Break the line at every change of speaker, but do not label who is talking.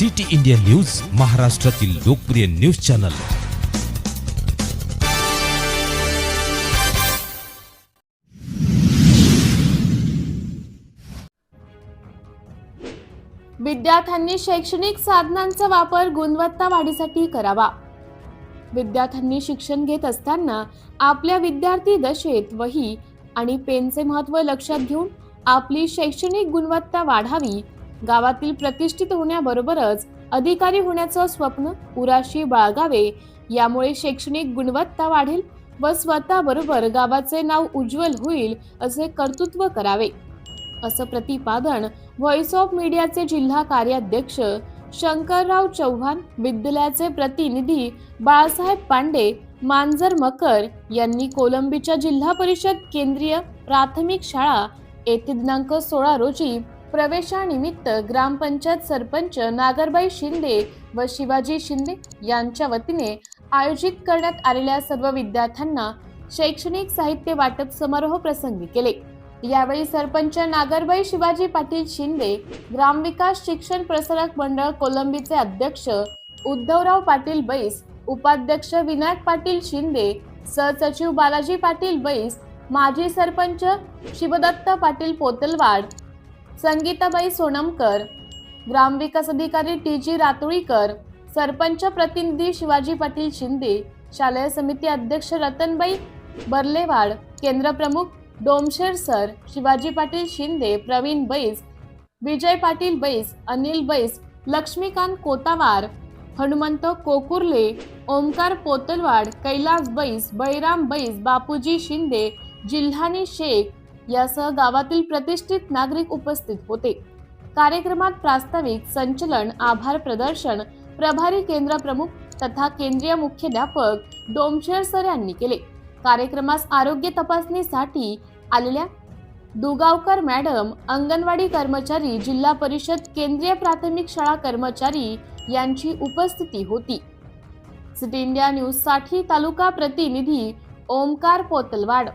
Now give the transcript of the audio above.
City India news महाराष्ट्रातील लोकप्रिय news channel.
विद्यार्थ्यांनी शैक्षणिक साधनांचा वापर गुणवत्ता वाढीसाठी करावा. विद्यार्थ्यांनी शिक्षण घेत असताना आपल्या विद्यार्थी दशेत वही आणि पेनचे महत्त्व लक्षात घेऊन आपली शैक्षणिक गुणवत्ता वाढावी गावातील प्रतिष्ठित होण्याबरोबरच अधिकारी होण्याचं स्वप्न उराशी बाळगावे. यामुळे शैक्षणिक गुणवत्ता वाढेल व स्वतःबरोबर गावाचे नाव उज्ज्वल होईल असे कर्तृत्व करावे. असं प्रतिपादन व्हॉइस ऑफ मीडियाचे जिल्हा कार्याध्यक्ष शंकरराव चव्हाण विद्यालयाचे प्रतिनिधी बाळासाहेब पांडे मांजर मकर यांनी कोलंबीच्या जिल्हा परिषद केंद्रीय प्राथमिक शाळा येथे दिनांक सोळा रोजी प्रवेशानिमित्त ग्रामपंचायत सरपंच नागरबाई शिंदे व शिवाजी शिंदे यांच्या वतीने आयोजित करण्यात आलेल्या सर्व विद्यार्थ्यांना शैक्षणिक साहित्य वाटप समारोह प्रसंगी केले. यावेळी सरपंच नागरबाई शिवाजी पाटील शिंदे ग्रामविकास शिक्षण प्रसारक मंडळ कोलंबीचे अध्यक्ष उद्धवराव पाटील बैस उपाध्यक्ष विनायक पाटील शिंदे सहसचिव बालाजी पाटील बैस माजी सरपंच शिवदत्त पाटील पोतलवाड संगीताबाई सोनमकर ग्रामविकास अधिकारी टी जी रातुळीकर सरपंच प्रतिनिधी शिवाजी पाटील शिंदे शालेय समिती अध्यक्ष रतनबाई बर्लेवाड केंद्रप्रमुख डोमशेर सर शिवाजी पाटील शिंदे प्रवीण बैस विजय पाटील बैस अनिल बैस लक्ष्मीकांत कोतावार हनुमंत कोकुर्ले ओमकार पोतलवाड कैलास बैस बैराम बैस बापूजी शिंदे जिल्हानी शेख यासह गावातील प्रतिष्ठित नागरिक उपस्थित होते. कार्यक्रमात प्रास्ताविक संचलन आभार प्रदर्शन प्रभारी केंद्र प्रमुख तथा केंद्रीय मुख्याध्यापक डोमशेर सर यांनी केले. कार्यक्रमास आरोग्य तपासणीसाठी आलेल्या दुगावकर मॅडम अंगणवाडी कर्मचारी जिल्हा परिषद केंद्रीय प्राथमिक शाळा कर्मचारी यांची उपस्थिती होती. सिटी इंडिया न्यूजसाठी तालुका प्रतिनिधी ओमकार पोतलवाड